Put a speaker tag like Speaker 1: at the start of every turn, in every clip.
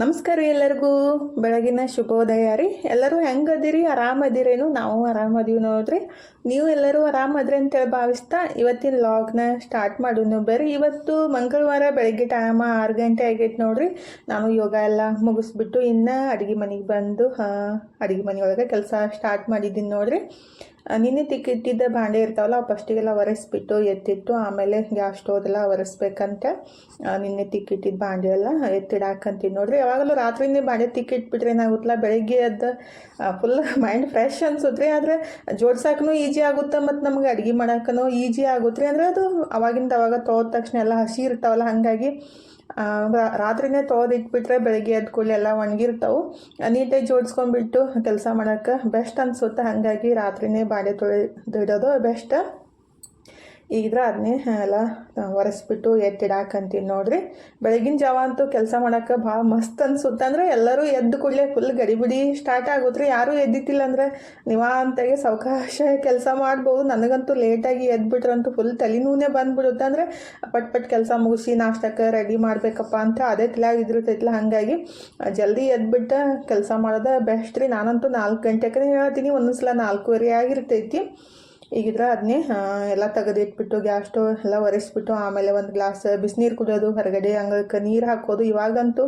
Speaker 1: ನಮಸ್ಕಾರ ಎಲ್ಲರಿಗೂ. ಬೆಳಗಿನ ಶುಭೋದಯ ರೀ. ಎಲ್ಲರೂ ಹೆಂಗದಿರಿ ಆರಾಮದಿರೇನು ನಾವು ಆರಾಮದೀವಿ ನೋಡ್ರಿ. ನೀವು ಎಲ್ಲರೂ ಆರಾಮದ್ರಿ ಅಂತೇಳಿ ಭಾವಿಸ್ತಾ ಇವತ್ತಿನ ಲಾಗ್ನ ಸ್ಟಾರ್ಟ್ ಮಾಡೋನು ಬೇರೆ ಇವತ್ತು ಮಂಗಳವಾರ ಬೆಳಗ್ಗೆ ಟೈಮ ಆರು ಗಂಟೆ ಆಗೈತೆ ನೋಡ್ರಿ. ನಾನು ಯೋಗ ಎಲ್ಲ ಮುಗಿಸ್ಬಿಟ್ಟು ಇನ್ನು ಅಡುಗೆ ಮನೆಗೆ ಬಂದು ಅಡುಗೆ ಮನೆಯೊಳಗೆ ಕೆಲಸ ಸ್ಟಾರ್ಟ್ ಮಾಡಿದ್ದೀನಿ ನೋಡ್ರಿ. ನಿನ್ನೆ ತಿಕ್ಕಿಟ್ಟಿದ್ದ ಬಾಂಡೆ ಇರ್ತಾವಲ್ಲ ಅವು ಫಸ್ಟಿಗೆಲ್ಲ ಒರೆಸ್ಬಿಟ್ಟು ಎತ್ತಿಟ್ಟು, ಆಮೇಲೆ ಗ್ಯಾಸ್ ಸ್ಟೋವ್ದೆಲ್ಲ ಒರೆಸ್ಬೇಕಂತೆ. ನಿನ್ನೆ ತಿಕ್ಕಿಟ್ಟಿದ್ದ ಬಾಂಡೆ ಎಲ್ಲ ಎತ್ತಿಡಾಕಂತೀನಿ ನೋಡ್ರಿ. ಯಾವಾಗಲೂ ರಾತ್ರಿನೇ ಬಾಂಡೆ ತಿಕ್ಕಿಟ್ಬಿಟ್ರೆ ಏನಾಗುತ್ತಲ್ಲ, ಬೆಳಗ್ಗೆ ಅದ ಫುಲ್ ಮೈಂಡ್ ಫ್ರೆಶ್ ಅನ್ಸುತ್ತೆ ಆದರೆ ಜೋಡ್ಸಕ್ಕೂ ಈಜಿ ಆಗುತ್ತೆ ಮತ್ತು ನಮ್ಗೆ ಅಡುಗೆ ಮಾಡೋಕ್ಕೂ ಈಜಿ ಆಗುತ್ತೆ ರೀ. ಅಂದರೆ ಅದು ಅವಾಗಿಂದ ಅವಾಗ ತೋದ ತಕ್ಷಣ ಎಲ್ಲ ಹಸಿ ಇರ್ತಾವಲ್ಲ, ಹಾಗಾಗಿ ರಾತ್ರಿನೇ ತೊಗೊದು ಇಟ್ಬಿಟ್ರೆ ಬೆಳಗ್ಗೆ ಎದ್ದ ಕೂಡಲೇ ಎಲ್ಲ ಒಣಗಿರ್ತಾವೆ. ನೀಟಾಗಿ ಜೋಡಿಸ್ಕೊಂಡ್ಬಿಟ್ಟು ಕೆಲಸ ಮಾಡೋಕ್ಕೆ ಬೆಸ್ಟ್ ಅನ್ಸುತ್ತೆ. ಹಾಗಾಗಿ ರಾತ್ರಿನೇ ಬಾಳೆ ತೊಳೆದಿಡೋದು ಬೆಸ್ಟ್. ಈಗಿದ್ರೆ ಅದನ್ನೇ ಎಲ್ಲ ಒರೆಸ್ಬಿಟ್ಟು ಎತ್ತಿಡಾಕಂತೀನಿ ನೋಡ್ರಿ. ಬೆಳಗಿನ ಜಾವ ಅಂತೂ ಕೆಲಸ ಮಾಡೋಕೆ ಭಾಳ ಮಸ್ತ್ ಅನ್ಸುತ್ತೆ ಅಂದ್ರೆ ಎಲ್ಲರೂ ಎದ್ದು ಕೂಡಲೇ ಫುಲ್ ಗಡಿಬಿಡಿ ಸ್ಟಾರ್ಟ್ ಆಗುತ್ತೆ ರೀ ಯಾರೂ ಎದ್ದಿತ್ತಿಲ್ಲ ಅಂದ್ರೆ ನಿವಾಂತಾಗಿ ಸಾವಕಾಶ ಕೆಲಸ ಮಾಡ್ಬೋದು. ನನಗಂತೂ ಲೇಟಾಗಿ ಎದ್ಬಿಟ್ರಂತೂ ಫುಲ್ ತಲೆನೂನೇ ಬಂದ್ಬಿಡುತ್ತೆ ಅಂದರೆ ಪಟ್ ಪಟ್ ಕೆಲಸ ಮುಗಿಸಿ ನಾಷ್ಟಕ್ಕೆ ರೆಡಿ ಮಾಡಬೇಕಪ್ಪ ಅಂತ ಅದೇ ತಲೆಯಾಗ ಇದ್ರತೈತಿಲ್ಲ ಹಾಗಾಗಿ ಜಲ್ದಿ ಎದ್ಬಿಟ್ಟು ಕೆಲಸ ಮಾಡೋದೇ ಬೆಸ್ಟ್ ರೀ. ನಾನಂತೂ ನಾಲ್ಕು ಗಂಟೆಗೆ ಹೇಳ್ತೀನಿ, ಒಂದೊಂದ್ಸಲ ನಾಲ್ಕೂವರೆ ಆಗಿರ್ತೈತಿ. ಈಗಿದ್ರೆ ಅದನ್ನೇ ಎಲ್ಲ ತೆಗೆದಿಟ್ಬಿಟ್ಟು ಗ್ಯಾಸ್ ಸ್ಟವ್ ಎಲ್ಲ ಒರೆಸ್ಬಿಟ್ಟು ಆಮೇಲೆ ಒಂದು ಗ್ಲಾಸ್ ಬಿಸಿನೀರು ಕುಡಿಯೋದು, ಹೊರಗಡೆ ಅಂಗಳಕ್ಕೆ ನೀರು ಹಾಕೋದು ಇವಾಗಂತೂ.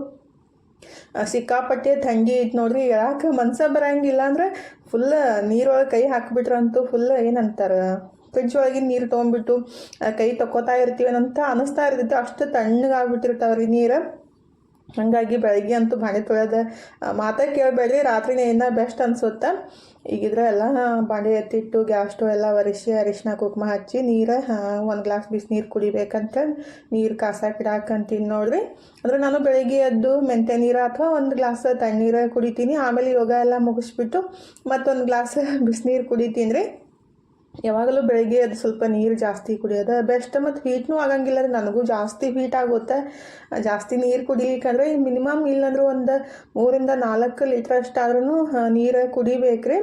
Speaker 1: ಸಿಕ್ಕಾಪಟ್ಟೆ ಥಂಡಿ ಐತೆ ನೋಡ್ರಿ ಯಾಕೆ ಮನ್ಸ ಬರಂಗಿಲ್ಲ ಅಂದ್ರೆ ಫುಲ್ ನೀರೊಳಗೆ ಕೈ ಹಾಕಿಬಿಟ್ರಂತೂ ಫುಲ್ ಏನಂತಾರೆ ಫ್ರಿಡ್ಜ್ ಒಳಗಿನ ನೀರು ತೊಗೊಂಬಿಟ್ಟು ಕೈ ತಕ್ಕೋತಾ ಇರ್ತೀವೇನಂತ ಅನಿಸ್ತಾ ಇರ್ತಿತ್ತು ಅಷ್ಟು ತಣ್ಣಗಾಗ್ಬಿಟ್ಟಿರ್ತಾವ್ರಿ ನೀರು. ಹಾಗಾಗಿ ಬೆಳಗ್ಗೆ ಅಂತೂ ಬಾಣಿ ತೊಳೆದ ಮಾತಾ ಕೇಳಬೇಡಿ ರಾತ್ರಿನೇ ಏನೋ ಬೆಸ್ಟ್ ಅನ್ಸುತ್ತೆ. ಈಗಿದ್ರೆ ಎಲ್ಲ ಬಾಂಡೆ ಎತ್ತಿಟ್ಟು ಗ್ಯಾಸ್ ಸ್ಟವ್ ಎಲ್ಲ ಒರೆಸಿ, ಅರಿಶಿನ, ಕುಂಕುಮ ಹಚ್ಚಿ, ನೀರು ಒಂದು ಗ್ಲಾಸ್ ಬಿಸಿನೀರು ಕುಡಿಬೇಕಂತ, ನೀರು ಕಾಸಾಕಿಡಾಕಂತೀನಿ ನೋಡ್ರಿ. ಅಂದ್ರೆ ನಾನು ಬೆಳಿಗ್ಗೆ ಎದ್ದು ಮೆಂತೆ ನೀರು ಅಥವಾ ಒಂದು ಗ್ಲಾಸ್ ತಣ್ಣೀರು ಕುಡಿತೀನಿ. ಆಮೇಲೆ ಯೋಗ ಎಲ್ಲ ಮುಗಿಸ್ಬಿಟ್ಟು ಮತ್ತೊಂದು ಗ್ಲಾಸ್ ಬಿಸಿನೀರು ಕುಡಿತೀನಿ ರೀ. ಯಾವಾಗಲೂ ಬೆಳಿಗ್ಗೆ ಅದು ಸ್ವಲ್ಪ ನೀರು ಜಾಸ್ತಿ ಕುಡಿಯೋದು ಬೆಸ್ಟ್, ಮತ್ತು ಹೀಟ್ನೂ ಆಗಂಗಿಲ್ಲ ರೀ. ನನಗೂ ಜಾಸ್ತಿ ಹೀಟ್ ಆಗುತ್ತೆ. ಜಾಸ್ತಿ ನೀರು ಕುಡಿಲಿಕ್ಕಂದ್ರೆ ಮಿನಿಮಮ್ ಇಲ್ಲಂದ್ರೆ ಒಂದು ಮೂರಿಂದ ನಾಲ್ಕು ಲೀಟ್ರ್ ಅಷ್ಟಾದ್ರೂ ನೀರು ಕುಡಿಬೇಕ್ರಿ.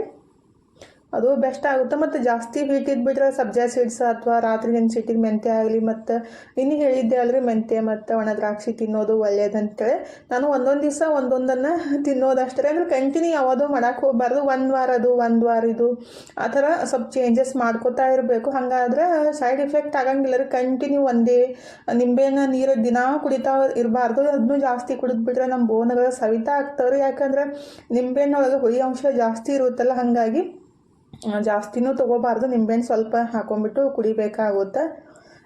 Speaker 1: ಅದು ಬೆಸ್ಟ್ ಆಗುತ್ತೆ. ಮತ್ತು ಜಾಸ್ತಿ ಹೀಟ್ ಇದ್ಬಿಟ್ರೆ ಸಬ್ಜಾ ಸೀಡ್ಸ್ ಅಥವಾ ರಾತ್ರಿ ನೆನ್ಸಿಟ್ಟಿದ ಮೆಂತ್ಯ ಆಗಲಿ ಮತ್ತು ಇನ್ನು ಹೇಳಿದ್ದೆ ಅಲ್ರಿ ಮೆಂತ್ಯ ಮತ್ತು ಒಣ ದ್ರಾಕ್ಷಿ ತಿನ್ನೋದು ಒಳ್ಳೇದಂತೇಳಿ. ನಾನು ಒಂದೊಂದು ದಿವಸ ಒಂದೊಂದನ್ನು ತಿನ್ನೋದಷ್ಟೇ. ಅಂದ್ರೆ ಕಂಟಿನ್ಯೂ ಯಾವುದೂ ಮಾಡೋಕ್ಕೆ ಹೋಗ್ಬಾರ್ದು. ಒಂದು ವಾರ ಅದು, ಒಂದು ವಾರ ಇದು. ಆ ಥರ ಸ್ವಲ್ಪ ಚೇಂಜಸ್ ಮಾಡ್ಕೋತಾ ಇರಬೇಕು. ಹಾಗಾದ್ರೆ ಸೈಡ್ ಎಫೆಕ್ಟ್ ಆಗಂಗಿಲ್ಲ ರೀ. ಕಂಟಿನ್ಯೂ ಒಂದೇ ನಿಂಬೆನ ನೀರು ದಿನಾ ಕುಡಿತಾ ಇರಬಾರ್ದು. ಅದನ್ನು ಜಾಸ್ತಿ ಕುಡಿದ್ಬಿಟ್ರೆ ನಮ್ಮ ಬೋನ್ಗಳು ಸವಿತಾ ಆಗ್ತಾವ್ರಿ. ಯಾಕಂದ್ರೆ ನಿಂಬೆಹಣ್ಣೊಳಗೆ ಹುಳಿ ಅಂಶ ಜಾಸ್ತಿ ಇರುತ್ತಲ್ಲ, ಹಾಗಾಗಿ ಜಾಸ್ತಿನೂ ತೊಗೋಬಾರ್ದು. ನಿಂಬೆಹಣ್ಣು ಸ್ವಲ್ಪ ಹಾಕೊಂಡ್ಬಿಟ್ಟು ಕುಡಿಬೇಕಾಗುತ್ತೆ.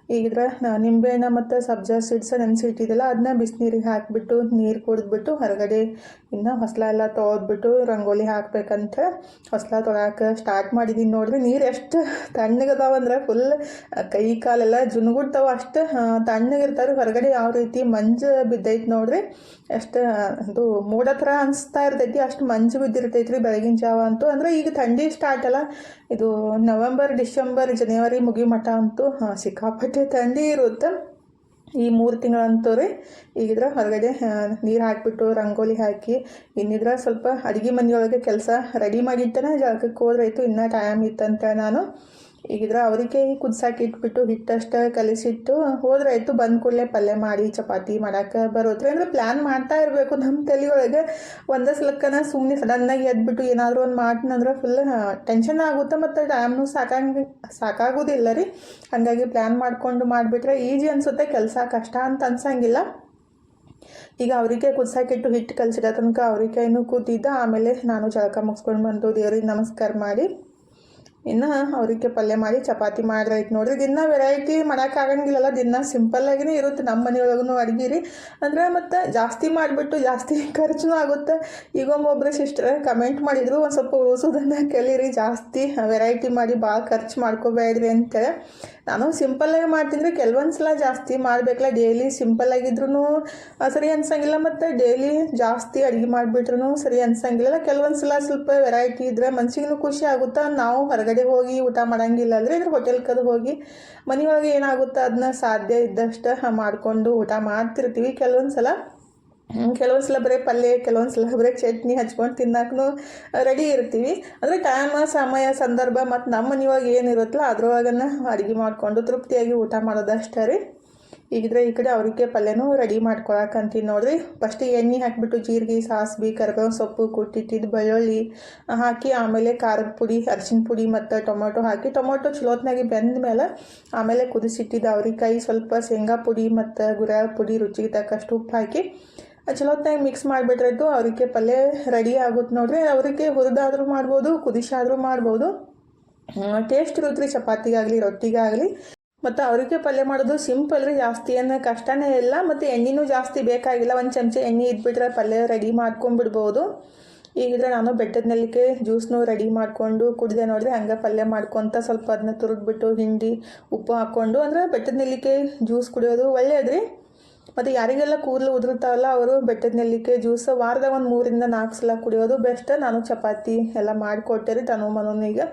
Speaker 1: ಈಗಿದ್ರೆ ನಿಂಬೆ ಮತ್ತು ಸಬ್ಜಾ ನೆನೆಸಿ ನೆನೆಸಿಟ್ಟಿದ್ದೆಲ್ಲ ಅದನ್ನ ಬಿಸಿನೀರಿಗೆ ಹಾಕಿಬಿಟ್ಟು, ನೀರು ಕುಡಿದ್ಬಿಟ್ಟು, ಹೊರಗಡೆ ಇನ್ನು ಹೊಸಲ ಎಲ್ಲ ತೊಗೊದ್ಬಿಟ್ಟು, ರಂಗೋಲಿ ಹಾಕ್ಬೇಕಂತ ಹೊಸಲ ತೊಗೊಳಕ್ಕೆ ಸ್ಟಾರ್ಟ್ ಮಾಡಿದ್ದೀನಿ ನೋಡಿರಿ. ನೀರು ಎಷ್ಟು ತಣ್ಣಗದಾವಂದ್ರೆ ಫುಲ್ ಕೈ ಕಾಲೆಲ್ಲ ಜುನುಗುಡ್ತಾವ ಅಷ್ಟು ತಣ್ಣಗಿರ್ತಾರೆ ಹೊರಗಡೆ ಯಾವ ರೀತಿ ಮಂಜು ಬಿದ್ದೈತೆ ನೋಡಿರಿ. ಎಷ್ಟು ಅದು ಮೋಡ ಥರ ಅನಿಸ್ತಾ ಇರ್ತೈತಿ, ಅಷ್ಟು ಮಂಜು ಬಿದ್ದಿರ್ತೈತೆ ರೀ ಬೆಳಗಿನ ಜಾವ ಅಂತೂ. ಅಂದರೆ ಈಗ ಥಂಡಿ ಸ್ಟಾರ್ಟ್ ಅಲ್ಲ ಇದು ನವೆಂಬರ್, ಡಿಸೆಂಬರ್, ಜನವರಿ ಮುಗಿ ಮಠ ಅಂತೂ, ಹಾಂ, ಸಿಕ್ಕಾಪಟ್ಟೆ ಥಂಡಿ ಇರುತ್ತೆ. ಈ ಮೂರು ತಿಂಗಳಂತೂ ರೀ, ಈಗಿದ್ರೆ ಹೊರಗಡೆ ನೀರು ಹಾಕಿಬಿಟ್ಟು, ರಂಗೋಲಿ ಹಾಕಿ, ಇನ್ನಿದ್ರೆ ಸ್ವಲ್ಪ ಅಡುಗೆ ಮನೆಯೊಳಗೆ ಕೆಲಸ ರೆಡಿ ಮಾಡಿಟ್ಟನ, ಜಾಗಕ್ಕೆ ಹೋದ್ರಾಯ್ತು ಇನ್ನೂ ಟೈಮ್ ಇತ್ತಂತ ನಾನು. ಈಗಿದ್ರೆ ಅವರಿಗೆ ಕುದ್ಸಾಕಿ ಇಟ್ಬಿಟ್ಟು ಹಿಟ್ಟಷ್ಟು ಕಲಿಸಿಟ್ಟು ಹೋದ್ರಾಯ್ತು ಬಂದ ಕೂಡಲೇ ಪಲ್ಯ ಮಾಡಿ, ಚಪಾತಿ ಮಾಡಕ್ಕೆ ಬರೋದ್ರಿ. ಅಂದರೆ ಪ್ಲ್ಯಾನ್ ಮಾಡ್ತಾ ಇರಬೇಕು ನಮ್ಮ ತಲೆಯೊಳಗೆ. ಒಂದೇ ಸಲಕ್ಕನ ಸುಮ್ಮನೆ ಸಡನ್ನಾಗಿ ಎದ್ಬಿಟ್ಟು ಏನಾದರೂ ಒಂದು ಮಾಡ್ತೀನಂದ್ರೆ ಫುಲ್ ಟೆನ್ಷನ್ ಆಗುತ್ತೆ ಮತ್ತು ಟೈಮ್ನು ಸಾಕಾಗಿ, ಸಾಕಾಗೋದಿಲ್ಲ ರೀ. ಹಾಗಾಗಿ ಪ್ಲ್ಯಾನ್ ಮಾಡಿಕೊಂಡು ಮಾಡಿಬಿಟ್ರೆ ಈಜಿ ಅನಿಸುತ್ತೆ, ಕೆಲಸ ಕಷ್ಟ ಅಂತ ಅನ್ಸಂಗಿಲ್ಲ. ಈಗ ಅವರಿಗೆ ಕುದ್ಸಾಕಿಟ್ಟು ಹಿಟ್ಟು ಕಲಿಸಿದ ತನಕ ಅವ್ರಿಕಾಯಿನೂ ಕೂತಿದ್ದ, ಆಮೇಲೆ ನಾನು ಜಳಕ ಮುಗಿಸ್ಕೊಂಡು ಬಂದು ದೇವ್ರಿಗೆ ನಮಸ್ಕಾರ ಮಾಡಿ. ಇನ್ನು ಅವ್ರಿಗೆ ಪಲ್ಯ ಮಾಡಿ, ಚಪಾತಿ ಮಾಡ್ರೈತೆ ನೋಡ್ರಿ. ದಿನ ವೆರೈಟಿ ಮಾಡೋಕ್ಕಾಗಂಗಿಲ್ಲಲ್ಲ ದಿನ ಸಿಂಪಲ್ಲಾಗಿನೇ ಇರುತ್ತೆ. ನಮ್ಮ ಮನೆಯೊಳಗೂ ಅಡುಗೆ ರೀ. ಅಂದರೆ ಮತ್ತು ಜಾಸ್ತಿ ಮಾಡಿಬಿಟ್ಟು ಜಾಸ್ತಿ ಖರ್ಚು ಆಗುತ್ತೆ. ಈಗ ಒಬ್ಬೊಬ್ಬರು ಸಿಸ್ಟರ್ ಕಮೆಂಟ್ ಮಾಡಿದ್ರು, ಒಂದು ಸ್ವಲ್ಪ ಉಳಿಸೋದನ್ನು ಕಲೀರಿ ಜಾಸ್ತಿ ವೆರೈಟಿ ಮಾಡಿ ಭಾಳ ಖರ್ಚು ಮಾಡ್ಕೋಬೇಡ್ರಿ ಅಂತೇಳಿ. ನಾನು ಸಿಂಪಲ್ಲಾಗಿ ಮಾಡ್ತೀನಿ ರೀ ಕೆಲವೊಂದು ಸಲ ಜಾಸ್ತಿ ಮಾಡಬೇಕಲ್ಲ ಡೈಲಿ ಸಿಂಪಲ್ಲಾಗಿದ್ರೂ ಸರಿ ಅನ್ಸಂಗಿಲ್ಲ. ಮತ್ತು ಡೈಲಿ ಜಾಸ್ತಿ ಅಡುಗೆ ಮಾಡಿಬಿಟ್ರು ಸರಿ ಅನ್ಸಂಗಿಲ್ಲ ಕೆಲವೊಂದು ಸಲ ಸ್ವಲ್ಪ ವೆರೈಟಿ ಇದ್ದರೆ ಮನ್ಸಿಗೂ ಖುಷಿ ಆಗುತ್ತಾ? ನಾವು ಹೊರಗಡೆ ಹೋಗಿ ಊಟ ಮಾಡಂಗಿಲ್ಲ ಅಂದರೆ ಇದ್ರ ಹೋಟೆಲ್ ಕದು ಹೋಗಿ ಮನೆಯೊಳಗೆ ಏನಾಗುತ್ತೆ ಅದನ್ನ ಸಾಧ್ಯ ಇದ್ದಷ್ಟು ಮಾಡಿಕೊಂಡು ಊಟ ಮಾಡ್ತಿರ್ತೀವಿ. ಕೆಲವೊಂದು ಸಲ ಕೆಲವೊಂದು ಸಲ ಬರೀ ಪಲ್ಯ ಕೆಲವೊಂದು ಸಲ ಬರೀ ಚಟ್ನಿ ಹಚ್ಕೊಂಡು ತಿನ್ನಕ್ಕೂ ರೆಡಿ ಇರ್ತೀವಿ. ಅಂದರೆ ಟೈಮ್ ಸಮಯ, ಸಂದರ್ಭ ಮತ್ತು ನಮ್ಮ ಮನೆಯೊಳಗೆ ಏನಿರುತ್ತಲ್ಲ ಅದ್ರೊಳಗನ್ನ ಅಡುಗೆ ಮಾಡಿಕೊಂಡು ತೃಪ್ತಿಯಾಗಿ ಊಟ ಮಾಡೋದಷ್ಟೇ ರೀ. ಈಗಿದ್ರೆ ಈ ಕಡೆ ಅವ್ರಿಗೆ ಪಲ್ಯನೂ ರೆಡಿ ಮಾಡ್ಕೊಳಕಂತೀನಿ ನೋಡಿರಿ. ಫಸ್ಟ್ ಎಣ್ಣೆ ಹಾಕಿಬಿಟ್ಟು ಜೀರಿಗೆ, ಸಾಸಿವೆ ಕರ್ಬೇವು ಸೊಪ್ಪು ಕುಟ್ಟಿಟ್ಟಿದ್ದು ಬೆಳ್ಳುಳ್ಳಿ ಹಾಕಿ ಆಮೇಲೆ ಖಾರದ ಪುಡಿ, ಅರಿಶಿನ ಪುಡಿ ಮತ್ತು ಟೊಮೊಟೊ ಹಾಕಿ ಟೊಮೊಟೊ ಚಲೋತ್ನಾಗಿ ಬೆಂದ ಮೇಲೆ ಆಮೇಲೆ ಕುದಿಸಿಟ್ಟಿದ್ದು ಅವ್ರಿಕಾಯಿ ಸ್ವಲ್ಪ ಶೇಂಗಾ ಪುಡಿ ಮತ್ತು ಗುರಾಳ ಪುಡಿ ರುಚಿಗೆ ತಕ್ಕಷ್ಟು ಉಪ್ಪು ಹಾಕಿ ಚಲೋತ್ನಾಗಿ ಮಿಕ್ಸ್ ಮಾಡಿಬಿಟ್ರದ್ದು ಅವ್ರಿಗೆ ಪಲ್ಯ ರೆಡಿ ಆಗುತ್ತೆ ನೋಡ್ರಿ. ಅವರಿಗೆ ಹುರಿದಾದ್ರೂ ಮಾಡ್ಬೋದು ಕುದಿಸಾದರೂ ಮಾಡ್ಬೋದು. ಟೇಸ್ಟ್ ಇರುತ್ತೆ ರೀ ಚಪಾತಿಗಾಗಲಿ, ರೊಟ್ಟಿಗಾಗಲಿ. ಮತ್ತು ಅವರಿಗೆ ಪಲ್ಯ ಮಾಡೋದು ಸಿಂಪಲ್ ರೀ, ಜಾಸ್ತಿ ಏನು ಕಷ್ಟನೇ ಇಲ್ಲ. ಮತ್ತು ಎಣ್ಣೆನೂ ಜಾಸ್ತಿ ಬೇಕಾಗಿಲ್ಲ. ಒಂದು ಚಮಚ ಎಣ್ಣೆ ಇದ್ಬಿಟ್ರೆ ಪಲ್ಯ ರೆಡಿ ಮಾಡ್ಕೊಂಡ್ಬಿಡ್ಬೋದು. ಈಗಿದ್ರೆ ನಾನು ಬೆಟ್ಟದ ನೆಲ್ಲಿಕೆ ಜ್ಯೂಸ್ನು ರೆಡಿ ಮಾಡಿಕೊಂಡು ಕುಡಿದೆ ನೋಡಿದ್ರೆ ಹಂಗೆ ಪಲ್ಯ ಮಾಡ್ಕೊತ ಸ್ವಲ್ಪ ಅದನ್ನ ತುರಿದ್ಬಿಟ್ಟು ಹಿಂಡಿ ಉಪ್ಪು ಹಾಕ್ಕೊಂಡು, ಅಂದ್ರೆ ಬೆಟ್ಟದ ನೆಲ್ಲಿಕೆ ಜ್ಯೂಸ್ ಕುಡಿಯೋದು ಒಳ್ಳೆಯದ್ರಿ ಮತ್ತು ಯಾರಿಗೆಲ್ಲ ಕೂದಲು ಉದುರುತ್ತಾವಲ್ಲ ಅವರು ಬೆಟ್ಟದ ನೆಲ್ಲಿಕೆ, ಜ್ಯೂಸ್, ವಾರದ ಒಂದು ಮೂರಿಂದ ನಾಲ್ಕು ಸಲ ಕುಡಿಯೋದು ಬೆಸ್ಟ್. ನಾನು ಚಪಾತಿ ಎಲ್ಲ ಮಾಡಿಕೊಟ್ಟೆ ರೀ ತನು ಮನೋನಿಗೆ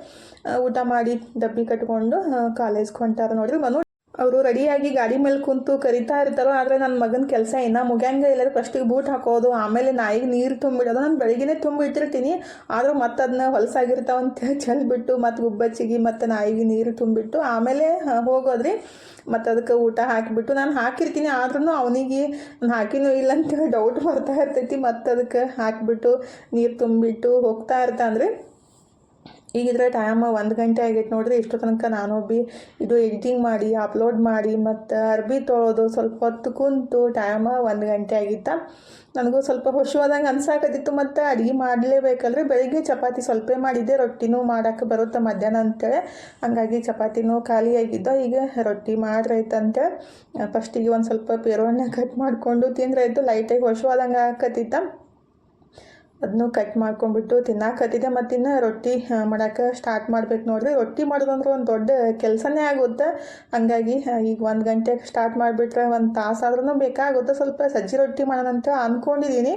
Speaker 1: ಊಟ ಮಾಡಿ ಡಬ್ಬಿ ಕಟ್ಕೊಂಡು ಕಾಲೇಜ್ಗೆ ಹೊಂಟಾರ ನೋಡಿರಿ ಮನು. ಅವರು ರೆಡಿಯಾಗಿ ಗಾಡಿ ಮೇಲೆ ಕುಂತು ಕರಿತಾ ಇರ್ತಾರೋ, ಆದರೆ ನನ್ನ ಮಗನ ಕೆಲಸ ಇನ್ನೂ ಮುಗ್ಯಂಗೆ ಎಲ್ಲರೂ ಫಸ್ಟಿಗೆ ಬೂಟ್ ಹಾಕೋದು, ಆಮೇಲೆ ನಾಯಿಗೆ ನೀರು ತುಂಬಿಡೋದು. ನಾನು ಬೆಳಗ್ಗೆನೇ ತುಂಬಿಟ್ಟಿರ್ತೀನಿ ಆದರೂ ಮತ್ತೆ ಅದನ್ನ ಹೊಲಸಾಗಿರ್ತಾವಂತ ಚೆಲ್ಬಿಟ್ಟು ಮತ್ತು ಗುಬ್ಬಚ್ಚಿಗೆ ಮತ್ತು ನಾಯಿಗೆ ನೀರು ತುಂಬಿಟ್ಟು, ಆಮೇಲೆ ಹೋಗೋದ್ರಿ. ಮತ್ತು ಅದಕ್ಕೆ ಊಟ ಹಾಕಿಬಿಟ್ಟು ನಾನು ಹಾಕಿರ್ತೀನಿ ಆದ್ರೂ ಅವನಿಗೆ ನಾನು ಹಾಕಿನೂ ಇಲ್ಲ ಅಂತೇಳಿ ಡೌಟ್ ಬರ್ತಾ ಇರ್ತೈತಿ. ಮತ್ತು ಅದಕ್ಕೆ ಹಾಕಿಬಿಟ್ಟು ನೀರು ತುಂಬಿಟ್ಟು ಹೋಗ್ತಾ ಇರ್ತಾನ್ರಿ. ಈಗಿದ್ರೆ ಟೈಮ್ ಒಂದು ಗಂಟೆ ಆಗೈತೆ ನೋಡಿರಿ, ಇಷ್ಟು ತನಕ ನಾನು ಬಿ ಇದು ಎಡಿಟಿಂಗ್ ಮಾಡಿ ಅಪ್ಲೋಡ್ ಮಾಡಿ, ಮತ್ತು ಅರ್ಬಿ ತೊಳೋದು ಸ್ವಲ್ಪ ಹೊತ್ತು ಕುಂತು ಟೈಮ ಒಂದು ಗಂಟೆ ಆಗಿತ್ತ. ನನಗೂ ಸ್ವಲ್ಪ ಹುಷವಾದಂಗೆ ಅನ್ಸಾಕತ್ತಿತ್ತು, ಮತ್ತು ಅಡುಗೆ ಮಾಡಲೇಬೇಕಲ್ರಿ. ಬೆಳಿಗ್ಗೆ ಚಪಾತಿ ಸ್ವಲ್ಪ ಮಾಡಿದ್ದೆ, ರೊಟ್ಟಿನೂ ಮಾಡೋಕ್ಕೆ ಬರುತ್ತೆ ಮಧ್ಯಾಹ್ನ ಅಂತೇಳಿ. ಹಾಗಾಗಿ ಚಪಾತಿನೂ ಖಾಲಿ ಈಗ ರೊಟ್ಟಿ ಮಾಡ್ರೈತಂತೇಳಿ ಫಸ್ಟಿಗೆ ಒಂದು ಸ್ವಲ್ಪ ಪೇರುವಣ್ಣ ಕಟ್ ಮಾಡಿಕೊಂಡು ತಿಂದ್ರಾಯ್ತು ಲೈಟಾಗಿ ಹುಷವಾದಂಗೆ ಆಕತ್ತಿತ್ತ. ಅದನ್ನು ಕಟ್ ಮಾಡ್ಕೊಂಡ್ಬಿಟ್ಟು ತಿನ್ನಾಕತ್ತಿದೆ ಮತ್ತು ಇನ್ನು ರೊಟ್ಟಿ ಮಾಡೋಕ್ಕೆ ಸ್ಟಾರ್ಟ್ ಮಾಡ್ಬೇಕು ನೋಡ್ರಿ. ರೊಟ್ಟಿ ಮಾಡೋದಂದ್ರೆ ಒಂದು ದೊಡ್ಡ ಕೆಲಸನೇ ಆಗುತ್ತೆ. ಹಂಗಾಗಿ ಈಗ ಒಂದು ಗಂಟೆಗೆ ಸ್ಟಾರ್ಟ್ ಮಾಡಿಬಿಟ್ರೆ ಒಂದು ತಾಸಾದ್ರೂ ಬೇಕಾಗುತ್ತೆ. ಸ್ವಲ್ಪ ಸಜ್ಜಿ ರೊಟ್ಟಿ ಮಾಡೋಣ ಅಂತ ಅಂದ್ಕೊಂಡಿದ್ದೀನಿ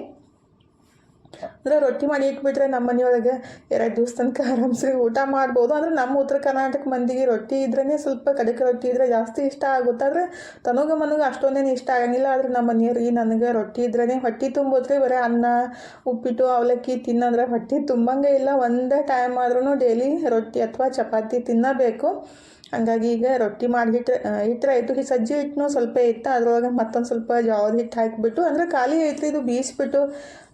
Speaker 1: ಅಂದರೆ ರೊಟ್ಟಿ ಮಾಡಿ ಇಟ್ಬಿಟ್ರೆ ನಮ್ಮ ಮನೆಯೊಳಗೆ ಎರಡು ದಿವಸ ತನಕ ಆರಾಮ್ಸಿ ಊಟ ಮಾಡ್ಬೋದು. ಅಂದರೆ ನಮ್ಮ ಉತ್ತರ ಕರ್ನಾಟಕ ಮಂದಿಗೆ ರೊಟ್ಟಿ ಇದ್ರೇ ಸ್ವಲ್ಪ ಕಡಕ ರೊಟ್ಟಿ ಇದ್ರೆ ಜಾಸ್ತಿ ಇಷ್ಟ ಆಗುತ್ತೆ. ಆದರೆ ತನಗ ಮನಗೆ ಅಷ್ಟೊಂದೇನು ಇಷ್ಟ ಆಗಂಗಿಲ್ಲ ಆದರೆ ನಮ್ಮ ಮನೆಯವ್ರಿಗೆ ನನಗೆ ರೊಟ್ಟಿ ಇದ್ರೇ ಹೊಟ್ಟೆ ತುಂಬೋದ್ರಿ ಬರೀ ಅನ್ನ, ಉಪ್ಪಿಟ್ಟು, ಅವಲಕ್ಕಿ ತಿನ್ನಂದ್ರೆ ಹೊಟ್ಟೆ ತುಂಬಂಗೆ ಇಲ್ಲ. ಒಂದೇ ಟೈಮ್ ಆದ್ರೂ ಡೈಲಿ ರೊಟ್ಟಿ ಅಥವಾ ಚಪಾತಿ ತಿನ್ನಬೇಕು. ಹಂಗಾಗಿ ಈಗ ರೊಟ್ಟಿ ಮಾಡಿಬಿಟ್ರೆ ಇಟ್ಟರೆ ಆಯಿತು. ಈ ಸಜ್ಜೆ ಹಿಟ್ಟನು ಸ್ವಲ್ಪ ಇತ್ತು ಅದ್ರೊಳಗೆ ಮತ್ತೊಂದು ಸ್ವಲ್ಪ ಜಾವದ ಹಿಟ್ಟು ಹಾಕಿಬಿಟ್ಟು, ಅಂದರೆ ಖಾಲಿ ಐತ್ರಿ, ಇದು ಬೀಸ್ಬಿಟ್ಟು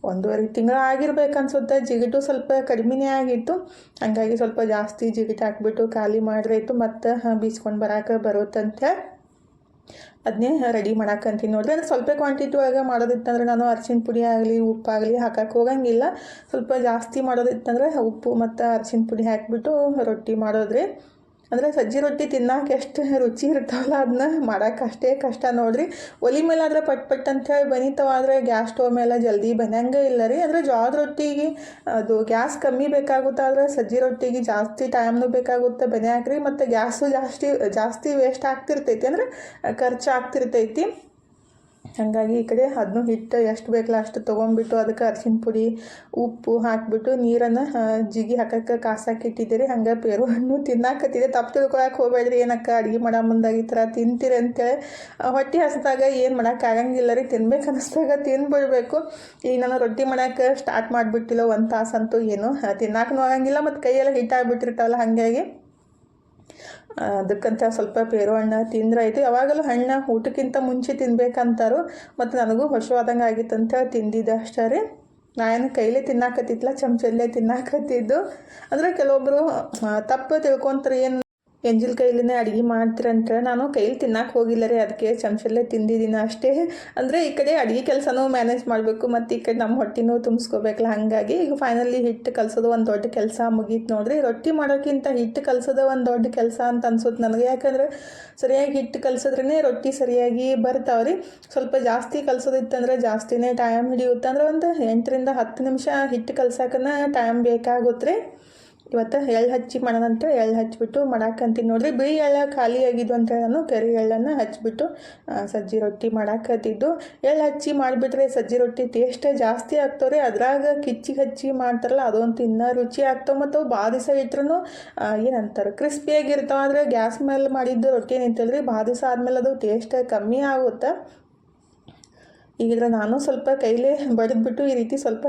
Speaker 1: ಒಂದೂವರೆ ತಿಂಗಳು ಆಗಿರ್ಬೇಕು ಅನ್ಸುತ್ತೆ. ಜಿಗಿಟು ಸ್ವಲ್ಪ ಕಡಿಮೆನೇ ಆಗಿತ್ತು. ಹಂಗಾಗಿ ಸ್ವಲ್ಪ ಜಾಸ್ತಿ ಜಿಗಿಟ್ ಹಾಕ್ಬಿಟ್ಟು ಖಾಲಿ ಇತ್ತು ಮತ್ತು ಬೀಸ್ಕೊಂಡು ಬರೋಕೆ ಬರುತ್ತಂತೆ. ಅದನ್ನೇ ರೆಡಿ ಮಾಡಾಕಂತೀನಿ ನೋಡಿದ್ರೆ ಅಂದರೆ ಸ್ವಲ್ಪ ಕ್ವಾಂಟಿಟಿ ಒಳಗೆ ಮಾಡೋದಿತ್ತಂದ್ರೆ ನಾನು ಅರ್ಶಿನ ಪುಡಿ ಆಗಲಿ, ಉಪ್ಪಾಗಲಿ ಹಾಕಕ್ಕೆ ಹೋಗಂಗಿಲ್ಲ. ಸ್ವಲ್ಪ ಜಾಸ್ತಿ ಮಾಡೋದಿತ್ತಂದ್ರೆ ಉಪ್ಪು ಮತ್ತು ಅರ್ಶಿನ ಪುಡಿ ಹಾಕಿಬಿಟ್ಟು ರೊಟ್ಟಿ ಮಾಡೋದ್ರಿ. ಅಂದರೆ ಸಜ್ಜಿ ರೊಟ್ಟಿ ತಿನ್ನಕ್ಕೆ ಎಷ್ಟು ರುಚಿ ಇರ್ತಾವಲ್ಲ ಅದನ್ನ ಮಾಡೋಕೆ ಅಷ್ಟೇ ಕಷ್ಟ ನೋಡಿರಿ. ಒಲಿ ಮೇಲೆ ಆದರೆ ಪಟ್ ಪಟ್ ಹೇಳಿ ಬನಿತಾವ, ಆದರೆ ಗ್ಯಾಸ್ ಸ್ಟೋವ್ ಮೇಲೆ ಜಲ್ದಿ ಬನ್ಯಂಗೆ ಇಲ್ಲ ರೀ. ಅಂದರೆ ಜೋಳದ ರೊಟ್ಟಿಗೆ, ಅದು ಗ್ಯಾಸ್ ಕಮ್ಮಿ ಬೇಕಾಗುತ್ತೆ ಆದರೆ ಸಜ್ಜಿ ರೊಟ್ಟಿಗೆ ಜಾಸ್ತಿ ಟೈಮ್ನು ಬೇಕಾಗುತ್ತೆ ಬನ್ಯಾಕ್ರಿ ಮತ್ತು ಗ್ಯಾಸು ಜಾಸ್ತಿ ಜಾಸ್ತಿ ವೇಸ್ಟ್ ಆಗ್ತಿರ್ತೈತಿ ಅಂದರೆ ಖರ್ಚು ಆಗ್ತಿರ್ತೈತಿ. ಹಾಗಾಗಿ ಈ ಕಡೆ ಅದನ್ನು ಹಿಟ್ಟು ಎಷ್ಟು ಬೇಕಲ್ಲ ಅಷ್ಟು ತೊಗೊಂಡ್ಬಿಟ್ಟು ಅದಕ್ಕೆ ಅರ್ಶಿನ ಪುಡಿ, ಉಪ್ಪು ಹಾಕಿಬಿಟ್ಟು ನೀರನ್ನು ಜಿಗಿ ಹಾಕಕ್ಕೆ ಕಾಸಾಕಿಟ್ಟಿದ್ದೀರಿ ಹಂಗೆ ಪೇರು ಹಣ್ಣು ತಿನ್ನಾಕತ್ತಿದೆ. ತಪ್ಪು ತಿಳ್ಕೊಳಕ್ಕೆ ಹೋಗ್ಬೇಡ್ರಿ ಏನಕ್ಕ, ಅಡುಗೆ ಮಾಡೋ ಮುಂದಾಗಿ ಥರ ತಿಂತೀರಿ ಅಂತೇಳಿ. ಹೊಟ್ಟೆ ಹಸಿದಾಗ ಏನು ಮಾಡೋಕೆ ಆಗಂಗಿಲ್ಲ ರೀ. ತಿನ್ಬೇಕು ಅನ್ನಿಸ್ದಾಗ ತಿಂದ್ಬಿಡ್ಬೇಕು. ಈಗ ನಾನು ರೊಟ್ಟಿ ಮಾಡೋಕೆ ಸ್ಟಾರ್ಟ್ ಮಾಡಿಬಿಟ್ಟಿಲ್ಲ. ಒಂದು ತಾಸಂತೂ ಏನು ತಿನ್ನೋಕ್ಕೂ ಆಗಂಗಿಲ್ಲ. ಮತ್ತು ಕೈಯೆಲ್ಲ ಹಿಟ್ಟಾಗ್ಬಿಟ್ಟಿರ್ತಾವಲ್ಲ ಹಾಗಾಗಿ ಅದಕ್ಕಂತ ಸ್ವಲ್ಪ ಪೇರು ಹಣ್ಣು ತಿಂದ್ರೆ ಆಯ್ತು ಯಾವಾಗಲೂ ಹಣ್ಣು ಊಟಕ್ಕಿಂತ ಮುಂಚೆ ತಿನ್ಬೇಕಂತಾರು, ಮತ್ತು ನನಗೂ ಹಸುವಾದಂಗೆ ಆಗಿತ್ತಂತ ತಿಂದಿದ್ದೆ ಅಷ್ಟೇ ರೀ. ನಾನು ಕೈಲೇ ತಿನ್ನಾಕತ್ತಿತ್ತಲ್ಲ ಚಮಚಲ್ಲೇ ತಿನ್ನಾಕತ್ತಿದ್ದು. ಅಂದರೆ ಕೆಲವೊಬ್ಬರು ತಪ್ಪು ತಿಳ್ಕೊಂತಾರೆ ಏನು ಎಂಜಿಲ್ ಕೈಲಿನೇ ಅಡುಗೆ ಮಾಡ್ತೀರಂತ ನಾನು ಕೈಲಿ ತಿನ್ನಕ್ಕೆ ಹೋಗಿಲ್ಲ ರೀ ಅದಕ್ಕೆ ಚಮಚಲ್ಲೇ ತಿಂದಿದ್ದೀನಿ ಅಷ್ಟೇ. ಅಂದರೆ ಈ ಕಡೆ ಅಡುಗೆ ಕೆಲಸನೂ ಮ್ಯಾನೇಜ್ ಮಾಡಬೇಕು, ಮತ್ತು ಈ ಕಡೆ ನಮ್ಮ ಹೊಟ್ಟೆನೂ ತುಂಬಿಸ್ಕೋಬೇಕಲ್ಲ, ಹಾಗಾಗಿ ಈಗ ಫೈನಲಿ ಹಿಟ್ಟು ಕಲ್ಸೋದು ಒಂದು ದೊಡ್ಡ ಕೆಲಸ ಮುಗೀತು ನೋಡ್ರಿ. ರೊಟ್ಟಿ ಮಾಡೋಕ್ಕಿಂತ ಹಿಟ್ಟು ಕಲಿಸೋದು ಒಂದು ದೊಡ್ಡ ಕೆಲಸ ಅಂತ ಅನ್ಸುತ್ತೆ ನನಗೆ. ಯಾಕಂದ್ರೆ ಸರಿಯಾಗಿ ಹಿಟ್ಟು ಕಲಿಸಿದ್ರೇ ರೊಟ್ಟಿ ಸರಿಯಾಗಿ ಬರ್ತಾವ್ರಿ ಸ್ವಲ್ಪ ಜಾಸ್ತಿ ಕಲ್ಸೋದಿತ್ತಂದ್ರೆ ಜಾಸ್ತಿನೇ ಟೈಮ್ ಹಿಡಿಯುತ್ತೆ ಅಂದ್ರೆ ಒಂದು ಎಂಟರಿಂದ ಹತ್ತು ನಿಮಿಷ ಹಿಟ್ಟು ಕಲ್ಸಕ್ಕನ ಟೈಮ್ ಬೇಕಾಗುತ್ತೆ ರೀ. ಇವತ್ತು ಎಳ್ಳು ಹಚ್ಚಿ ಮಾಡೋಣಂತ ಎಳ್ಳು ಹಚ್ಚಿಬಿಟ್ಟು ಮಾಡಾಕಂತೀನಿ ನೋಡಿರಿ. ಬಿಳಿ ಎಳ್ಳು ಖಾಲಿ ಆಗಿದ್ದು ಅಂತ ನಾನು ಕರಿ ಎಳ್ಳನ್ನು ಹಚ್ಚಿಬಿಟ್ಟು ಸಜ್ಜಿ ರೊಟ್ಟಿ ಮಾಡಾಕತ್ತಿದ್ದು. ಎಳ್ಳು ಹಚ್ಚಿ ಮಾಡಿಬಿಟ್ರೆ ಸಜ್ಜಿ ರೊಟ್ಟಿ ಟೇಸ್ಟೇ ಜಾಸ್ತಿ ಆಗ್ತವ್ರಿ. ಅದ್ರಾಗ ಕಿಚ್ಚಿಗೆ ಹಚ್ಚಿ ಮಾಡ್ತಾರಲ್ಲ, ಅದೊಂದು ಇನ್ನೂ ರುಚಿ ಆಗ್ತವೆ ಮತ್ತು ಭಾಳ ದಿವಸ ಇಟ್ರು ಏನಂತಾರೆ ಕ್ರಿಸ್ಪಿಯಾಗಿರ್ತಾವೆ ಆದರೆ ಗ್ಯಾಸ್ ಮೇಲೆ ಮಾಡಿದ್ದು ರೊಟ್ಟಿ ನಿಂತಲ್ರಿ. ಭಾಳ ದಿವಸ ಆದಮೇಲೆ ಅದು ಟೇಸ್ಟ್ ಕಮ್ಮಿ ಆಗುತ್ತೆ? ಈಗಿದ್ರೆ ನಾನು ಸ್ವಲ್ಪ ಕೈಲೇ ಬಡಿದ್ಬಿಟ್ಟು ಈ ರೀತಿ ಸ್ವಲ್ಪ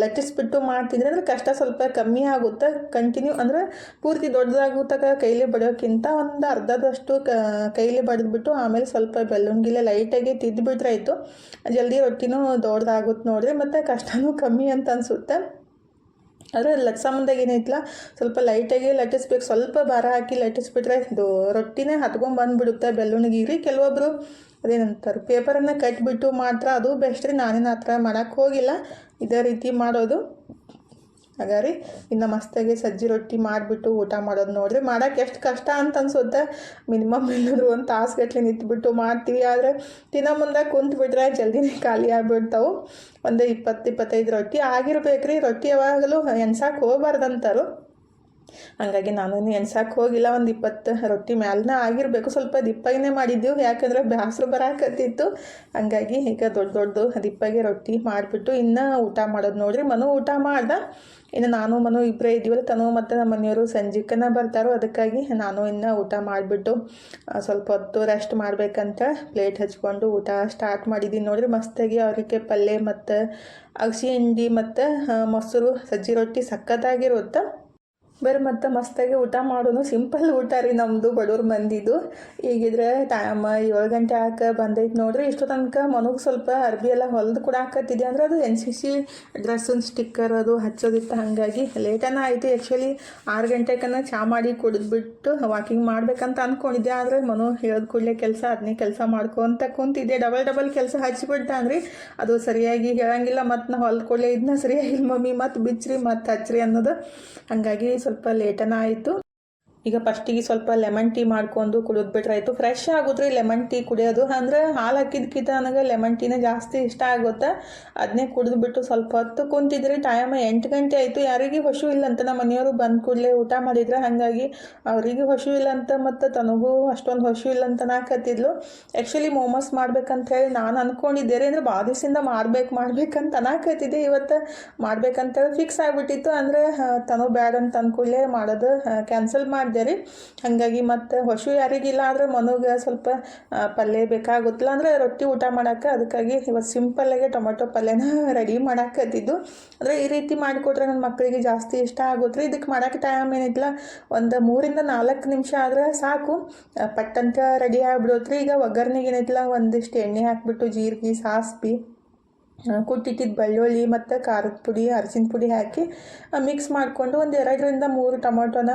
Speaker 1: ಲಟ್ಟಿಸ್ಬಿಟ್ಟು ಮಾಡ್ತಿದ್ರೆ ಅಂದರೆ ಕಷ್ಟ ಸ್ವಲ್ಪ ಕಮ್ಮಿ ಆಗುತ್ತೆ. ಕಂಟಿನ್ಯೂ ಅಂದರೆ ಪೂರ್ತಿ ದೊಡ್ಡದಾಗುತ್ತಾಗ ಕೈಲೇ ಬಡಿಯೋಕ್ಕಿಂತ ಒಂದು ಅರ್ಧದಷ್ಟು ಕ ಕೈಲೇ ಬಡಿದ್ಬಿಟ್ಟು ಆಮೇಲೆ ಸ್ವಲ್ಪ ಬೆಲ್ಲುನ್ಗಿಲೆ ಲೈಟಾಗಿ ತಿದ್ದುಬಿಟ್ರೆ ಆಯಿತು. ಜಲ್ದಿ ರೊಟ್ಟಿನೂ ದೊಡ್ಡದಾಗುತ್ತೆ ನೋಡಿರಿ ಮತ್ತು ಕಷ್ಟನೂ ಕಮ್ಮಿ ಅಂತ ಅನಿಸುತ್ತೆ. ಆದರೆ ಲಟ್ಸಮ್ಮಂದಾಗ ಏನೈತಿಲ್ಲ ಸ್ವಲ್ಪ ಲೈಟಾಗಿ ಲಟ್ಟಿಸ್ಬೇಕು. ಸ್ವಲ್ಪ ಭಾರ ಹಾಕಿ ಲಟ್ಟಿಸ್ಬಿಟ್ರೆ ಇದು ರೊಟ್ಟಿನೇ ಹತ್ಕೊಂಡು ಬಂದುಬಿಡುತ್ತೆ ಬೆಲ್ಲುಣಿಗೀರಿ ಕೆಲವೊಬ್ಬರು ಅದೇನಂತಾರೆ ಪೇಪರನ್ನು ಕಟ್ಬಿಟ್ಟು ಮಾತ್ರ ಅದು ಬೆಸ್ಟ್ ರೀ. ನಾನೇನು ಹತ್ರ ಮಾಡೋಕ್ಕೆ ಹೋಗಿಲ್ಲ. ಇದೇ ರೀತಿ ಮಾಡೋದು. ಹಾಗಾರಿ ಇನ್ನು ಮಸ್ತಾಗಿ ಸಜ್ಜಿ ರೊಟ್ಟಿ ಮಾಡಿಬಿಟ್ಟು ಊಟ ಮಾಡೋದು ನೋಡಿರಿ. ಮಾಡೋಕ್ಕೆ ಎಷ್ಟು ಕಷ್ಟ ಅಂತ ಅನ್ಸುತ್ತೆ. ಮಿನಿಮಮ್ ಇಲ್ಲದ್ರು ಒಂದು ತಾಸುಗಟ್ಟಲೆ ನಿಂತ್ಬಿಟ್ಟು ಮಾಡ್ತೀವಿ. ಆದರೆ ದಿನ ಮುಂದೆ ಕುಂತ್ಬಿಟ್ರೆ ಜಲ್ದಿನೇ ಖಾಲಿ ಆಗಿಬಿಡ್ತಾವೆ. ಒಂದು ಇಪ್ಪತ್ತು ಇಪ್ಪತ್ತೈದು ರೊಟ್ಟಿ ಆಗಿರ್ಬೇಕು ರೀ ರೊಟ್ಟಿ ಯಾವಾಗಲೂ ಎಣ್ಸಕ್ಕೆ ಹೋಗ್ಬಾರ್ದಂತಾರು. ಹಂಗಾಗಿ ನಾನು ಎಣ್ಸಕ್ಕೆ ಹೋಗಿಲ್ಲ, ಒಂದು ಇಪ್ಪತ್ತು ರೊಟ್ಟಿ ಮ್ಯಾಲನ ಆಗಿರಬೇಕು. ಸ್ವಲ್ಪ ದಿಪ್ಪಾಗಿನೇ ಮಾಡಿದ್ದೆವು, ಯಾಕಂದ್ರೆ ಬ್ಯಾಸರು ಬರಾಕತ್ತಿತ್ತು. ಹಂಗಾಗಿ ಈಗ ದೊಡ್ಡ ದೊಡ್ಡದು ದಿಪ್ಪಾಗಿ ರೊಟ್ಟಿ ಮಾಡಿಬಿಟ್ಟು ಇನ್ನು ಊಟ ಮಾಡೋದು ನೋಡ್ರಿ. ಮನು ಊಟ ಮಾಡ್ದೆ. ಇನ್ನು ನಾನು, ಮನು ಇಬ್ಬರೇ ಇದ್ದೀವಲ್ಲ, ತನು ಮತ್ತು ನಮ್ಮ ಮನೆಯವರು ಸಂಜಿಕನ ಬರ್ತಾರೋ ಅದಕ್ಕಾಗಿ ನಾನು ಇನ್ನು ಊಟ ಮಾಡಿಬಿಟ್ಟು ಸ್ವಲ್ಪ ಹೊತ್ತು ರೆಸ್ಟ್ ಮಾಡಬೇಕಂತ ಪ್ಲೇಟ್ ಹಚ್ಕೊಂಡು ಊಟ ಸ್ಟಾರ್ಟ್ ಮಾಡಿದ್ದೀನಿ ನೋಡ್ರಿ. ಮಸ್ತಾಗಿ ಅವರಿಗೆ ಪಲ್ಯ ಮತ್ತು ಅಗಸಿ ಹಿಂಡಿ ಮತ್ತು ಮೊಸರು, ಸಜ್ಜಿ ರೊಟ್ಟಿ ಸಖತ್ತಾಗಿರುತ್ತೆ. ಬರ್ರಿ ಮತ್ತೆ ಮಸ್ತಾಗಿ ಊಟ ಮಾಡೋದು ಸಿಂಪಲ್ ಊಟ ರೀ ನಮ್ಮದು ಬಡವ್ರ ಮಂದಿದು. ಈಗಿದ್ರೆ ಟೈಮ್ ಏಳು ಗಂಟೆ ಆಕ ಬಂದೈತೆ ನೋಡ್ರಿ. ಇಷ್ಟು ತನಕ ಮನಗೆ ಸ್ವಲ್ಪ ಅರ್ಬಿ ಎಲ್ಲ ಹೊಲ್ದು ಕೊಡಾಕತ್ತಿದೆ ಅಂದ್ರೆ ಅದು ಎನ್ ಸಿ ಸಿ ಡ್ರೆಸ್ಸಿನ ಸ್ಟಿಕ್ಕರ್ ಅದು ಹಚ್ಚೋದಿತ್ತು ಹಾಗಾಗಿ ಲೇಟನ ಆಯಿತು. ಆ್ಯಕ್ಚುಲಿ ಆರು ಗಂಟೆಕನ ಚಾ ಮಾಡಿ ಕುಡಿದ್ಬಿಟ್ಟು ವಾಕಿಂಗ್ ಮಾಡ್ಬೇಕಂತ ಅಂದ್ಕೊಂಡಿದ್ದೆ ಆದರೆ ಮನು ಹೇಳಿದ ಕೂಡಲೇ ಕೆಲಸ ಅದನ್ನೇ ಕೆಲಸ ಮಾಡ್ಕೊಂತ ಕುಂತಿದ್ದೆ. ಡಬಲ್ ಡಬಲ್ ಕೆಲಸ ಅಂದ್ರಿ ಅದು ಸರಿಯಾಗಿ ಹೇಳಂಗಿಲ್ಲ. ಮತ್ತು ನಾ ಹೊಲ್ದ ಕೂಡಲೇ ಇದನ್ನ ಸರಿಯಾಗಿಲ್ಲ ಮಮ್ಮಿ. ಮತ್ತು ಬಿಚ್ಚ್ರಿ ಮತ್ತು ಹಚ್ಚ್ರಿ ಅನ್ನೋದು. ಹಾಗಾಗಿ ಸ್ವಲ್ಪ ಲೇಟನ ಆಯಿತು ಈಗ ಫಸ್ಟಿಗೆ ಸ್ವಲ್ಪ ಲೆಮನ್ ಟೀ ಮಾಡ್ಕೊಂಡು ಕುಡಿದು ಬಿಟ್ರೆ ಆಯಿತು. ಫ್ರೆಶ್ ಆಗುದ್ರಿ ಲೆಮನ್ ಟೀ ಕುಡಿಯೋದು. ಅಂದ್ರೆ ಹಾಲು ಹಾಕಿದ್ಕಿಂತ ನನಗೆ ಲೆಮನ್ ಟೀನೇ ಜಾಸ್ತಿ ಇಷ್ಟ ಆಗುತ್ತೆ. ಅದನ್ನೇ ಕುಡಿದ್ಬಿಟ್ಟು ಸ್ವಲ್ಪ ಹೊತ್ತು ಕುಂತಿದ್ರೆ ಟೈಮ್ ಎಂಟು ಗಂಟೆ ಆಯಿತು. ಯಾರಿಗೆ ಹೊಶು ಇಲ್ಲ ಅಂತ ನಮ್ಮ ಮನೆಯವರು ಬಂದ ಕೂಡಲೇ ಊಟ ಮಾಡಿದ್ರೆ ಹಾಗಾಗಿ ಅವರಿಗೆ ಹೊಶು ಇಲ್ಲ ಅಂತ ಮತ್ತು ತನಗೂ ಅಷ್ಟೊಂದು ಹೊಶು ಇಲ್ಲ ಅಂತ ನಾಕತ್ತಿದ್ಲು ಆ್ಯಕ್ಚುಲಿ ಮೋಮೋಸ್ ಮಾಡ್ಬೇಕಂತ ಹೇಳಿ ನಾನು ಅಂದ್ಕೊಂಡಿದ್ದೆ ರೀ ಅಂದ್ರೆ ದಿವಸದಿಂದ ಮಾಡ್ಬೇಕು ಮಾಡ್ಬೇಕಂತ ಅನ್ನಾಕತ್ತಿದ್ದೆ ಇವತ್ತು ಮಾಡ್ಬೇಕಂತೇಳಿ ಫಿಕ್ಸ್ ಆಗಿಬಿಟ್ಟಿತ್ತು. ಅಂದರೆ ತನು ಬ್ಯಾಡ್ ಅಂತ ಅಂದ್ಕೂಡಲೇ ಮಾಡೋದು ಕ್ಯಾನ್ಸಲ್ ಮಾಡಿದೆ. ರೀ. ಹಾಗಾಗಿ ಮತ್ತು ಹಸು ಯಾರಿಗಿಲ್ಲ ಆದರೆ ಮನುಗೆ ಸ್ವಲ್ಪ ಪಲ್ಯ ಬೇಕಾಗುತ್ತಲ್ಲ ಅಂದರೆ ರೊಟ್ಟಿ ಊಟ ಮಾಡೋಕೆ ಅದಕ್ಕಾಗಿ ಇವತ್ತು ಸಿಂಪಲ್ಲಾಗೆ ಟೊಮೆಟೊ ಪಲ್ಯನ ರೆಡಿ ಮಾಡಾಕತ್ತಿದ್ದು. ಅಂದರೆ ಈ ರೀತಿ ಮಾಡಿಕೊಟ್ರೆ ನನ್ನ ಮಕ್ಕಳಿಗೆ ಜಾಸ್ತಿ ಇಷ್ಟ ಆಗುತ್ತೆ ರೀ ಇದಕ್ಕೆ ಮಾಡೋಕ್ಕೆ ಟೈಮ್ ಏನಿಲ್ಲ ಒಂದು ಮೂರಿಂದ ನಾಲ್ಕು ನಿಮಿಷ ಆದರೆ ಸಾಕು. ಪಟ್ಟಂತ ರೆಡಿ ಆಗಿಬಿಡುತ್ತೆ ರೀ ಈಗ ಒಗ್ಗರಣೆಗೆ ಏನೈತಿಲ್ಲ ಒಂದಿಷ್ಟು ಎಣ್ಣೆ ಹಾಕಿಬಿಟ್ಟು ಜೀರಿಗೆ ಸಾಸ್ಬಿ ಕುಟ್ಟಿಟ್ಟಿದ್ದ ಬೆಳ್ಳುಳ್ಳಿ ಮತ್ತು ಖಾರದ ಪುಡಿ ಅರಸಿನ ಪುಡಿ ಹಾಕಿ ಮಿಕ್ಸ್ ಮಾಡಿಕೊಂಡು ಒಂದು ಎರಡರಿಂದ ಮೂರು ಟೊಮೊಟೊನ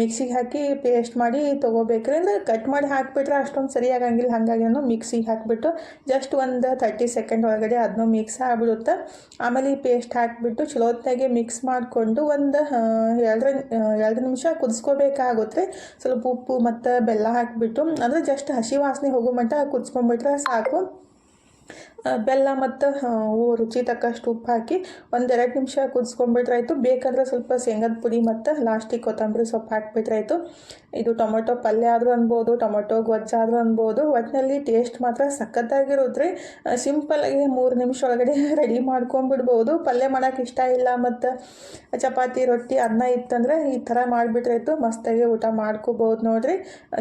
Speaker 1: ಮಿಕ್ಸಿಗೆ ಹಾಕಿ ಪೇಸ್ಟ್ ಮಾಡಿ ತೊಗೋಬೇಕ್ರಿ. ಅಂದರೆ ಕಟ್ ಮಾಡಿ ಹಾಕಿಬಿಟ್ರೆ ಅಷ್ಟೊಂದು ಸರಿ ಆಗಂಗಿಲ್ಲ. ಹಾಗಾಗಿ ನಾನು ಮಿಕ್ಸಿಗೆ ಹಾಕಿಬಿಟ್ಟು ಜಸ್ಟ್ ಒಂದು ತರ್ಟಿ ಸೆಕೆಂಡ್ ಒಳಗಡೆ ಅದನ್ನು ಮಿಕ್ಸ್ ಆಗಿಬಿಡುತ್ತೆ. ಆಮೇಲೆ ಈ ಪೇಸ್ಟ್ ಹಾಕಿಬಿಟ್ಟು ಚಲೋತ್ತಾಗೆ ಮಿಕ್ಸ್ ಮಾಡಿಕೊಂಡು ಒಂದು ಎರಡು ಎರಡು ನಿಮಿಷ ಕುದಿಸ್ಕೋಬೇಕಾಗುತ್ತೆ. ಸ್ವಲ್ಪ ಉಪ್ಪು ಮತ್ತು ಬೆಲ್ಲ ಹಾಕಿಬಿಟ್ಟು, ಅಂದರೆ ಜಸ್ಟ್ ಹಸಿ ವಾಸನೆ ಹೋಗೋ ಮಟ್ಟ ಕುದಿಸ್ಕೊಂಡ್ಬಿಟ್ರೆ ಸಾಕು. ಬೆಲ್ಲ ಮತ್ತು ರುಚಿ ತಕ್ಕಷ್ಟು ಉಪ್ಪು ಹಾಕಿ ಒಂದೆರಡು ನಿಮಿಷ ಕುದಿಸ್ಕೊಂಡ್ಬಿಟ್ರೆ ಆಯಿತು ಬೇಕಾದ್ರೆ ಸ್ವಲ್ಪ ಶೇಂಗದ ಪುಡಿ ಮತ್ತು ಲಾಸ್ಟಿಗೆ ಕೊತ್ತಂಬರಿ ಸೊಪ್ಪು ಹಾಕ್ಬಿಟ್ರೆ ಆಯಿತು ಇದು ಟೊಮೊಟೊ ಪಲ್ಯ ಆದರೂ ಅನ್ಬೋದು, ಟೊಮೊಟೊ ಗೊಜ್ಜಾದರೂ ಅನ್ಬೋದು. ಒಟ್ಟಿನಲ್ಲಿ ಟೇಸ್ಟ್ ಮಾತ್ರ ಸಖತ್ತಾಗಿರೋದ್ರಿ. ಸಿಂಪಲ್ಲಾಗಿ ಮೂರು ನಿಮಿಷ ಒಳಗಡೆ ರೆಡಿ ಮಾಡ್ಕೊಂಡ್ಬಿಡ್ಬೋದು. ಪಲ್ಯ ಮಾಡೋಕೆ ಇಷ್ಟ ಇಲ್ಲ ಮತ್ತು ಚಪಾತಿ, ರೊಟ್ಟಿ, ಅನ್ನ ಇತ್ತಂದರೆ ಈ ಥರ ಮಾಡಿಬಿಟ್ರೆ ಆಯಿತು ಮಸ್ತಾಗಿ ಊಟ ಮಾಡ್ಕೋಬೋದು ನೋಡಿರಿ.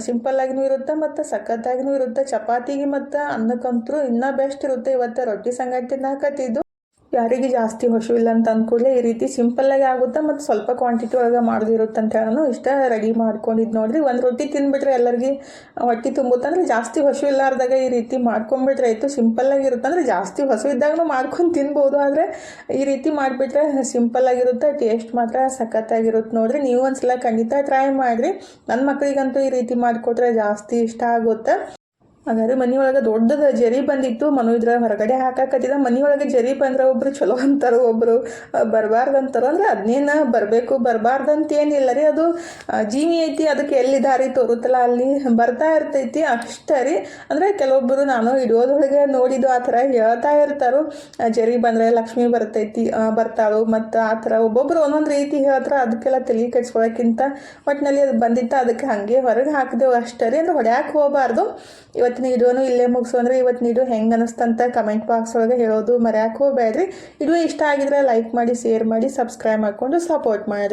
Speaker 1: ಸಿಂಪಲ್ಲಾಗಿನೂ ಇರುತ್ತೆ ಮತ್ತು ಸಖತ್ತಾಗಿನೂ ಇರುತ್ತೆ. ಚಪಾತಿಗೆ ಮತ್ತು ಅನ್ನಕ್ಕಂತೂ ಇನ್ನೂ ಬೆಸ್ಟ್ ಇರುತ್ತೆ. ಇವತ್ತು ರೊಟ್ಟಿ ಸಂಗತಿ ತಿನ್ನಾಕತ್ತಿದ್ದು, ಯಾರಿಗೆ ಜಾಸ್ತಿ ಹೊಸು ಇಲ್ಲ ಅಂತ ಅಂದ್ಕೂಡಲೇ ಈ ರೀತಿ ಸಿಂಪಲ್ಲಾಗಿ ಆಗುತ್ತೆ ಮತ್ತು ಸ್ವಲ್ಪ ಕ್ವಾಂಟಿಟಿ ಒಳಗೆ ಮಾಡೋದಿರುತ್ತೆ ಅಂತ ಹೇಳೋನು ಇಷ್ಟ. ರೆಡಿ ಮಾಡ್ಕೊಂಡಿದ್ದು ನೋಡ್ರಿ. ಒಂದು ರೊಟ್ಟಿ ತಿನ್ಬಿಟ್ರೆ ಎಲ್ಲರಿಗೆ ಹೊಟ್ಟೆ ತುಂಬುತ್ತಂದ್ರೆ ಜಾಸ್ತಿ ಹಸು ಇಲ್ಲಾರ್ದಾಗ ಈ ರೀತಿ ಮಾಡ್ಕೊಂಬಿಟ್ರೆ ಆಯಿತು. ಸಿಂಪಲ್ಲಾಗಿ ಅಂದರೆ ಜಾಸ್ತಿ ಹಸು ಇದ್ದಾಗೂ ಮಾಡ್ಕೊಂಡು ತಿನ್ಬೋದು. ಆದರೆ ಈ ರೀತಿ ಮಾಡಿಬಿಟ್ರೆ ಸಿಂಪಲ್ಲಾಗಿರುತ್ತೆ ಟೇಸ್ಟ್ ಮಾತ್ರ ಸಖತ್ತಾಗಿರುತ್ತೆ ನೋಡ್ರಿ. ನೀವು ಒಂದ್ಸಲ ಖಂಡಿತ ಟ್ರೈ ಮಾಡಿರಿ. ನನ್ನ ಮಕ್ಕಳಿಗಂತೂ ಈ ರೀತಿ ಮಾಡಿಕೊಟ್ರೆ ಜಾಸ್ತಿ ಇಷ್ಟ ಆಗುತ್ತೆ? ಹಾಗಾದ್ರೆ ಮನೆಯೊಳಗೆ ದೊಡ್ಡದ ಜರಿ ಬಂದಿತ್ತು, ಮನು ಇದ್ರ ಹೊರಗಡೆ ಹಾಕಾಕತ್ತಿದ. ಮನೆಯೊಳಗೆ ಜರಿ ಬಂದ್ರೆ ಒಬ್ರು ಚಲೋ ಅಂತಾರ ಒಬ್ರು ಬರಬಾರ್ದು ಅಂತಾರ. ಅಂದ್ರೆ ಅದನ್ನೇನ ಬರಬೇಕು ಬರಬಾರ್ದಂತ ಏನಿಲ್ಲ ರೀ ಅದು. ಜೀವಿ ಐತಿ, ಅದಕ್ಕೆ ಎಲ್ಲಿ ದಾರಿ ತೋರುತ್ತಲ್ಲ, ಅಲ್ಲಿ ಬರ್ತಾ ಇರ್ತೈತಿ ಅಷ್ಟೇ ರೀ. ಅಂದ್ರೆ ಕೆಲವೊಬ್ಬರು ನಾನು ಇಡೋದೊಳಗೆ ನೋಡಿದ್ದು ಆ ಥರ ಹೇಳ್ತಾ ಇರ್ತಾರೋ. ಜರಿ ಬಂದರೆ ಲಕ್ಷ್ಮಿ ಬರ್ತೈತಿ ಬರ್ತಾಳು ಮತ್ತು ಆ ಥರ ಒಬ್ಬೊಬ್ರು ಒಂದೊಂದು ರೀತಿ ಹೇಳ್ತಾರೆ, ಅದಕ್ಕೆಲ್ಲ ತಲೆ ಕೆಡ್ಸ್ಕೊಳಕ್ಕಿಂತ ಒಟ್ಟಿನಲ್ಲಿ ಅದು ಬಂದಿತ್ತು, ಅದಕ್ಕೆ ಹಾಗೆ ಹೊರಗೆ ಹಾಕಿದೆವು ಅಷ್ಟೇ ರೀ. ಅಂದ್ರೆ ಹೊಡ್ಯಾಕೆ ಹೋಗಬಾರ್ದು. ವಿಡಿಯೋನು ಇಲ್ಲೇ ಮುಗಿಸು ಅಂದರೆ ಇವತ್ತಿನ ನೀಡು, ಹೆಂಗೆ ಅನಿಸ್ತಂತ ಕಮೆಂಟ್ ಬಾಕ್ಸ್ ಒಳಗೆ ಹೇಳೋದು ಮರ್ಯಾಕೋ ಹೋಗ್ಬೇಡ್ರಿ. ಇದು ಇಷ್ಟ ಆಗಿದ್ರೆ ಲೈಕ್ ಮಾಡಿ ಶೇರ್ ಮಾಡಿ ಸಬ್ಸ್ಕ್ರೈಬ್ ಮಾಡಿಕೊಂಡು ಸಪೋರ್ಟ್ ಮಾಡಿರಿ.